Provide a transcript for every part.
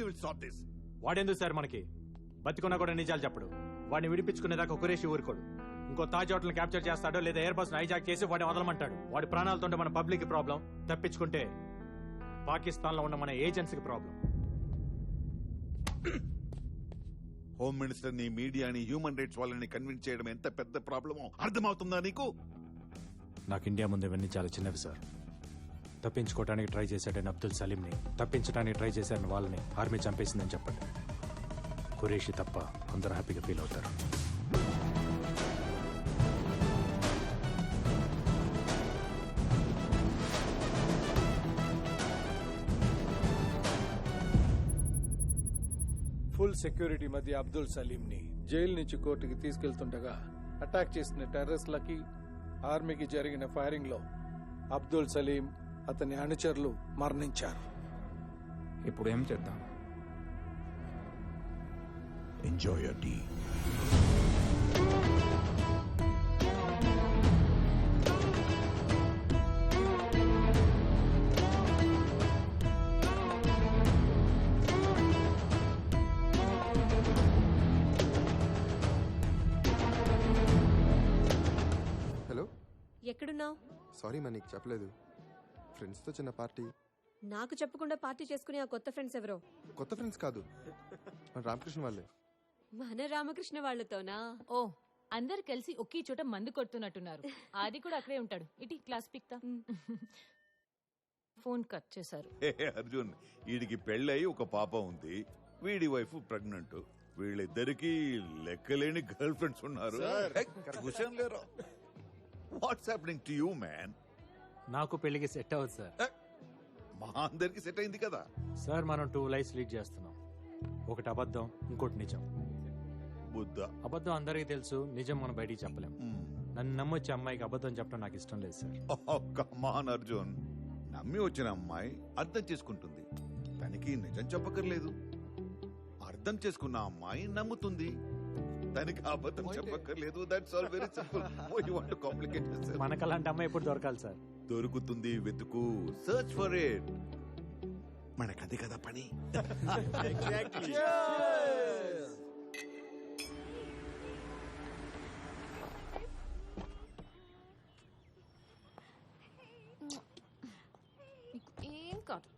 sort this. వాడెందుకు sir మనకి? బతికున్నా కూడా నిజాలు చెప్పడు. వాడిని విడిపించుకునేదాకా కురేషి ఊరుకోడు. ఇంకో తాజ్ హోటల్ క్యాప్చర్ చేస్తాడో లేదా ఎయిర్ బస్ హైజాక్ చేసి వాడిని వదలమంటాడు. వాడి ప్రాణాలతో మన పబ్లిక్ ప్రాబ్లం తప్పించుకుంటే పాకిస్తాన్లో ఉన్న మన ఏజెన్సీకి ప్రాబ్లం హోమ్ మినిస్టర్ని మీడియాని హ్యూమన్ రైట్స్ వాళ్ళని కన్విన్స్ చేయడం ఎంత పెద్ద ప్రాబ్లమో అర్థమవుతుందా నీకు? నాకు ఇండియా ముందు ఇవన్నీ చాలా చిన్నవి సార్ తప్పించుకోవడానికి ట్రై చేశాడని అబ్దుల్ సలీంని తప్పించడానికి ట్రై చేశారని వాళ్ళని ఆర్మీ చంపేసిందని చెప్పండి. ఖురేషి తప్ప అందరూ హ్యాపీగా ఫీల్ అవుతారు. ఫుల్ సెక్యూరిటీ మధ్య అబ్దుల్ సలీంని జైలు నుంచి కోర్టుకి తీసుకెళ్తుండగా అటాక్ చేసిన టెర్రరిస్ట్లకి ఆర్మీకి జరిగిన ఫైరింగ్లో అబ్దుల్ సలీం అతని అనుచరులు మరణించారు. ఇప్పుడు ఏం చేద్దాం? ఎంజాయ్ యర్ టీ హలో ఎక్కడున్నావు? సారీ మా నీకు చెప్పలేదు. ఫ్రెండ్స్తో చిన్న పార్టీ? నాకు చెప్పకుండా పార్టీ చేసుకునే ఆ కొత్త ఫ్రెండ్స్ ఎవరో? కొత్త ఫ్రెండ్స్ కాదు. మన రామకృష్ణ వాళ్ళే. మన రామకృష్ణ వాళ్ళతోనా? ఓ అందరు కలిసి ఒకే చోట మందు కొడుతున్నట్టున్నారు. ఆది కూడా అక్కడే ఉంటాడు. ఇటీ క్లాస్ పిక్తా. ఫోన్ కట్ చేశారు. అర్జున్ వీడికి పెళ్ళై ఒక పాప ఉంది. వీడి వైఫ్ ప్రెగ్నెంట్. వీళ్ళిద్దరికి లెక్కలేని గర్ల్ ఫ్రెండ్స్ ఉన్నారు. What's happening to you man నాకు పెళ్ళికి సెట్ అవ్వదు సార్. మా అందరికి సెట్ అయింది కదా. సార్ మనం టూ లైఫ్స్ లీడ్ చేస్తున్నాం. ఒకటి అబద్ధం ఇంకోటి నిజం. బుద్ధ. అబద్ధం అందరికీ తెలుసు నిజం మనం బయటికి చెప్పలేం. నన్ను నమ్మొచ్చే అమ్మాయికి అబద్ధం చెప్పడం నాకు ఇష్టం లేదు సార్. కమాన్ అర్జున్. నమ్మి వచ్చిన అమ్మాయి అర్థం చేసుకుంటుంది. తనకి నిజం చెప్పక్కర్లేదు. అర్థం చేసుకున్న అమ్మాయి నమ్ముతుంది. తనకి అబద్ధం చెప్పక్కర్లేదు. That's all very simple you want to complicate మనకు అలాంటి అమ్మాయి ఎప్పుడు దొరకాలి సార్? దొరుకుతుంది వెతుకు. సర్చ్ ఫర్ ఇట్ మనకది కదా పని. ఏం కాదు.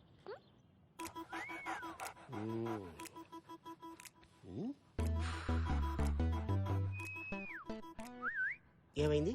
ఏమైంది?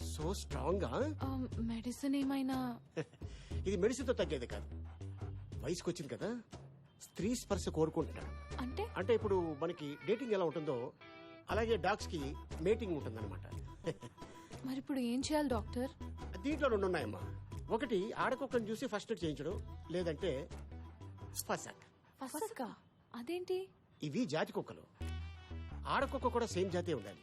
So strong? మెడిసిన్ ఏమైనా? ఇది మెడిసిన్తో తగ్గేది కాదు. వయసుకు వచ్చింది కదా. స్త్రీ స్పర్శ కోరుకుంటున్నాడు అంటే? అంటే ఇప్పుడు మనకి డేటింగ్ ఎలా ఉంటుందో అలాగే డాగ్స్కి మేటింగ్ ఉంటుందన్నమాట. మరి ఇప్పుడు ఏం చేయాలి డాక్టర్? దీంట్లో రెండు ఉన్నాయమ్మా. ఒకటి ఆడకుక్కను చూసి ఫస్ట్ ఎయిడ్ చేయించడం లేదంటే ఫసక్ ఫసక? అదేంటి? ఇవి జాతి కుక్కలు. ఆడకుక్క కూడా సేమ్ జాతే ఉండాలి.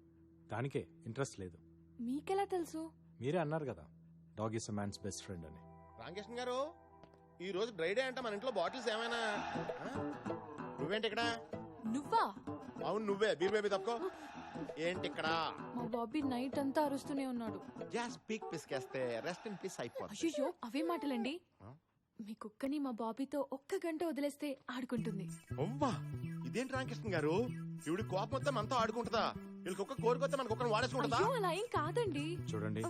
దానికే ఇంట్రెస్ట్ లేదు. మీకెలా తెలుసు? మీరే అన్నారు కదా dog is a man's best friend అని. రామకృష్ణ గారు ఈ రోజు డ్రై డే అంటే మన ఇంట్లో బాటిల్స్ ఏమైనా? ఆ? నువ్వేంటి ఇక్కడ? నువ్వా? అవును నువ్వే. బీర్ బేబీ తప్పుకో. ఏంటి ఇక్కడ? మా బాబీ నైట్ అంతా అరుస్తూనే ఉన్నాడు. గ్యాస్ పీక్ పిసికేస్తే రెస్ట్ ఇన్ పీస్ అయిపోతుంది అయ్యో అవే మాటలండి? మీ కుక్కని మా బాబీతో ఒక్క గంట వదిలేస్తే ఆడుకుంటుంది. అవ్వా ఇదేంటి రామకృష్ణ గారు? ఇవిడి కోపం వస్తే మనతో ఆడుకుంటుందా? వీళ్ళకి ఒక్క కోరికొస్తే మనకు ఒక్కరిని వాడేసుకుంటుందా అయ్యో అలా ఏం కాదండి. చూడండి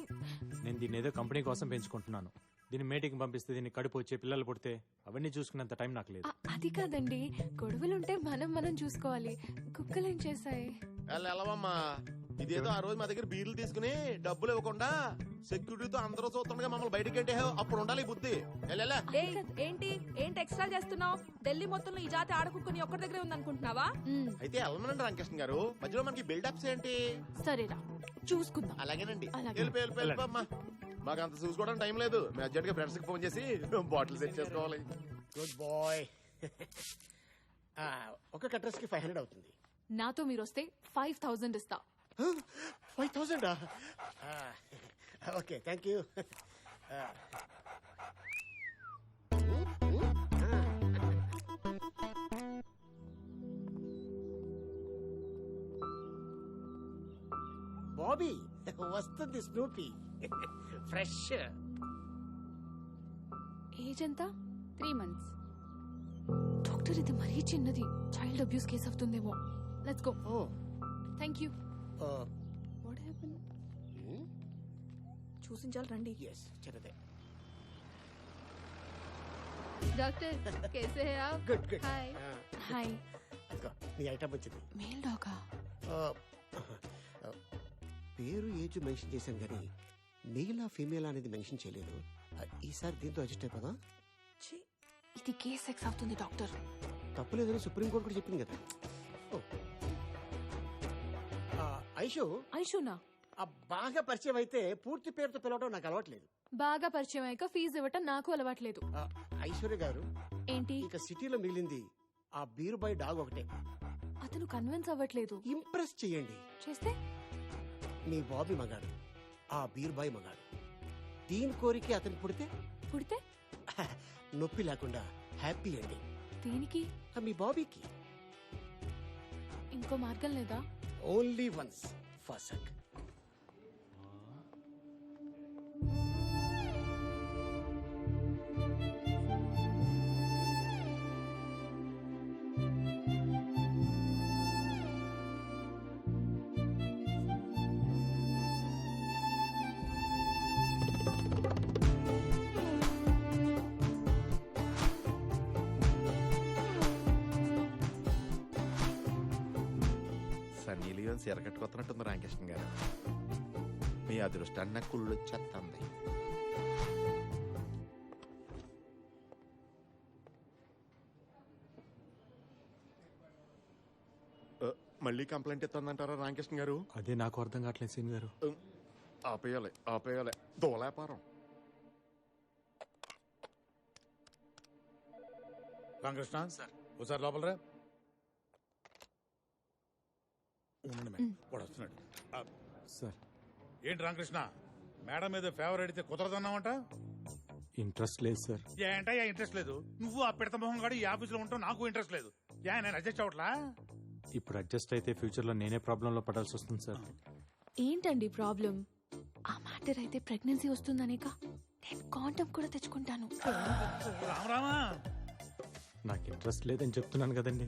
నేను దీన్ని ఏదో కంపెనీ కోసం పెంచుకుంటున్నాను. దీన్ని మేటింగ్ పంపిస్తే దీన్ని కడుపు వచ్చే పిల్లలు పుడితే అవన్నీ చూసుకునేంత టైం నాకు లేదు. అ- అది కాదండి. గొడవలుంటే మనం మనం చూసుకోవాలి. కుక్కలేం చేశాయి? వెళ్ళ వెళ్ళవమ్మా ఇదేదో ఆ రోజు మా దగ్గర బీర్లు తీసుకుని డబ్బులు ఇవ్వకుండా సెక్యూరిటీతో అందరూ చూస్తుండగా మమ్మల్ని బయటికి అంటే అప్పుడు ఉండాలి బుద్ధి. వెళ్ళా ఏయ్, ఏంటి? ఏంటి ఎక్స్ట్రా చేస్తున్నావు? ఢిల్లీ మొత్తంలో ఈ జాతి ఆడకుక్కని ఒక్కడి దగ్గరే ఉందనుకుంటున్నావా? అయితే వెళ్ళమనండి రామకృష్ణ గారు మధ్యలో మనకి బిల్డప్స్ ఏంటి? సరేరా చూసుకుందాం. అలాగేనండి. అలాగే. వెళ్ళిపో వెళ్ళిపో వెళ్ళిపోమ్మా మాకు అంత చూసుకోవడానికి టైం లేదు. మేము అర్జెంట్గా ఫ్రెండ్స్కి ఫోన్ చేసి బాటిల్ సెట్ చేసుకోవాలి. గుడ్ బాయ్ ఒక అడ్రస్కి ఫైవ్ హండ్రెడ్ అవుతుంది. నాతో మీరు వస్తే ఫైవ్ థౌజండ్ ఇస్తా five thousand okay thank you Bobby వస్తుంది స్నూపీ ఫ్రెష్ ఏజ్ ఎంత? త్రీ మంత్స్ డాక్టర్ ఇది మరీ చిన్నది. చైల్డ్ అబ్యూస్ కేసు అవుతుందేమో. Let's go oh thank you what happen చూసించాలి రండి ఎస్ చిన్నదే డాక్టర్ కేసే గుడ్ గుడ్ హాయ్ హాయ్ నీ ఐటమ్ వచ్చింది. మేల్ డాగా ఆ, పేరు ఏజ్ మెన్షన్ చేశాను కానీ మేలా ఫీమేల్ అనేది మెన్షన్ చేయలేదు. ఆ, ఈసారి దీంతో అడ్జస్ట్ అయిపోదా? ఇది కే సెక్స్ అవుతుంది డాక్టర్. తప్పులేదని సుప్రీంకోర్టు కూడా చెప్పింది కదా. ఓ. ఆ, ఐషు. ఐషునా? ఆ బాగా పరిచయం అయితే పూర్తి పేరుతో పిలవడం నాకు అలవాట్లేదు. బాగా పరిచయం అయ్యాక ఫీజు ఇవ్వటం నాకు అలవాట్లేదు. ఆ, ఐశ్వర్య గారు ఏంటి? ఇక సిటీలో మిగిలింది ఆ బీరు బై డాగ్ ఒకటే. అతను కన్విన్స్ అవ్వట్లేదు. ఇంప్రెస్ చేయండి. చేస్తే? మీ బాబీ మగాడు ఆ బీర్ బాయ్ మగాడు. దీని కోరిక అతను పుడితే? పుడితే? నొప్పి లేకుండా హ్యాపీ అండి దేనికి? మీ బాబీకి. ఇంకో మార్గం లేదా? ఓన్లీ వన్స్ ఫసక్ సన్నీ లియోన్ సిరకట్టుకొస్తున్నట్టుంది రామకృష్ణ గారు. మీ అదృష్టాన్ని నాకు కుళ్ళు వచ్చేస్తుంది మళ్ళీ కంప్లైంట్ ఇస్తుందంటారా రామకృష్ణ గారు? అదే నాకు అర్థం కావట్లేదు సీన్ గారు. ఆపేయాలి ఆపేయాలి. దోలాపారం. రామకృష్ణ సార్. ఒకసారి లోపల రా ఉండండి మేడం. వాడు వస్తున్నాడు. ఆ, సార్. ఏంటి రామకృష్ణ? మేడం మీద ఫేవర్ అడిగితే కుదరదన్నావంట? ఇంట్రెస్ట్ లేదు సార్. ఏంటయ్యా ఇంట్రెస్ట్ లేదు? నువ్వు ఆ పిడత మొహం గాడు ఈ ఆఫీసులో ఉంటావు నాకు ఇంట్రెస్ట్ లేదు. ఏ నేను అడ్జస్ట్ అవట్లా ఇప్పుడు అడ్జస్ట్ అయితే ఫ్యూచర్లో నేనే ప్రాబ్లం లో పడాల్సి వస్తుంది సార్. ఏంటండి ప్రాబ్లం ఆ మ్యాటర్ అయితే ప్రెగ్నెన్సీ వస్తుందనేక? నేను కాంటమ్ కూడా తెచ్చుకుంటాను. రామరామా నాకు ఇంట్రెస్ట్ లేదని చెప్తున్నాను కదండి.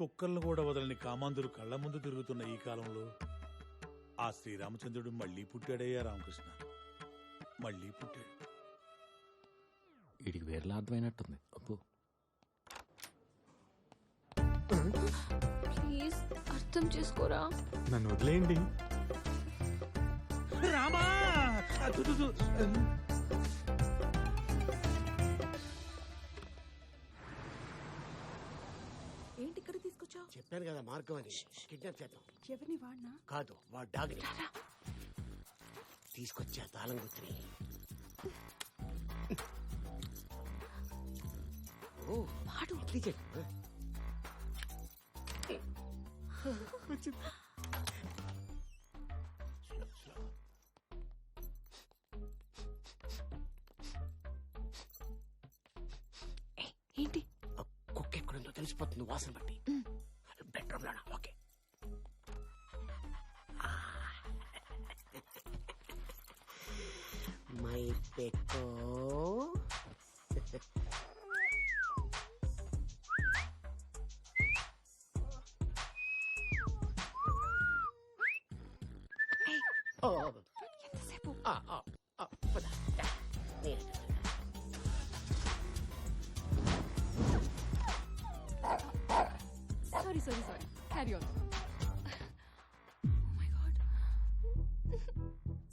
కుక్కర్లు కూడా వదలని కామాంధులు కళ్ళ ముందు తిరుగుతున్న ఈ కాలంలో ఆ శ్రీరామచంద్రుడు మళ్ళీ పుట్టాడయ్యా రామకృష్ణ. మళ్ళీ పుట్టాడు. వీడికి వేరేలా అర్థమైనట్టుంది. అప్పు ప్లీజ్ అర్థం చేసుకోరా? నన్ను వదిలేయండి. రామా! చెప్పాను కదా మార్గం అని. కిడ్నాప్ చేద్దాం. ఎవరిని వాడినా? కాదు వాడు డాగ్ తీసుకొచ్చా తాళం గుర్తుని ఓ వాడు. ఇడ్లీ చెట్టు. ఏంటి? కుక్క ఎక్కడుందో తెలిసిపోతుంది వాసన బట్టి. మై పెక్కో ఓ ఎంతసేపు ఆ, ఆ, ఆ, పద. దా. నీ. Sorry sorry sorry carry on my god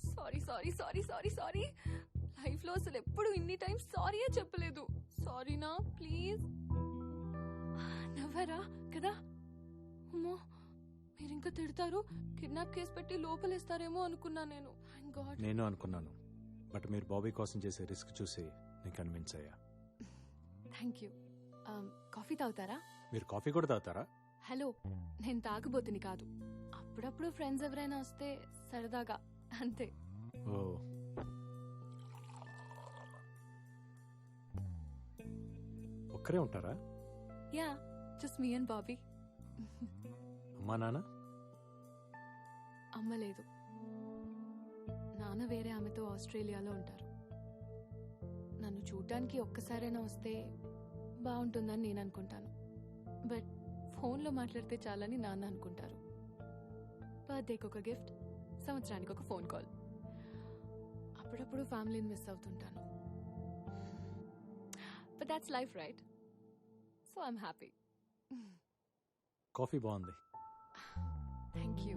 sorry sorry sorry sorry sorry లైఫ్లో అసలు ఎప్పుడు ఇన్ని టైమ్స్ సారీయే చెప్పలేదు. సారీనా ప్లీజ్ నవ్వరా? కదా? అమ్మో మీరు ఇంకా తిడతారు? కిడ్నాప్ కేసు పెట్టి లోపలేస్తారేమో అనుకున్నా నేను. నేను అనుకున్నాను. బట్ మీరు బాబీ కోసం చేసే రిస్క్ చూసి నేను కన్విన్స్ అయ్యా. థ్యాంక్ యూ కాఫీ తాగుతారా? మీరు కాఫీ కూడా తాగుతారా? హలో నేను తాగబోతుని కాదు. అప్పుడప్పుడు ఫ్రెండ్స్ ఎవరైనా వస్తే సరదాగా అంతే. ఓ ఒక్కరే ఉంటారా? Yeah just me and Bobby. అమ్మా నాన్న? అమ్మ లేదు. నాన్న వేరే ఆమెతో ఆస్ట్రేలియాలో ఉంటారు. నన్ను చూడ్డానికి ఒక్కసారైనా వస్తే బాగుంటుందని నేను అనుకుంటాను. బట్ ఫోన్లో మాట్లాడితే చాలని నాన్న అనుకుంటారు. బర్త్డేకి ఒక గిఫ్ట్ సంవత్సరానికి ఒక ఫోన్ కాల్. అప్పుడప్పుడు ఫ్యామిలీని miss అవుతుంటాను. But that's life right so I'm happy coffee బాగుంది థ్యాంక్ యూ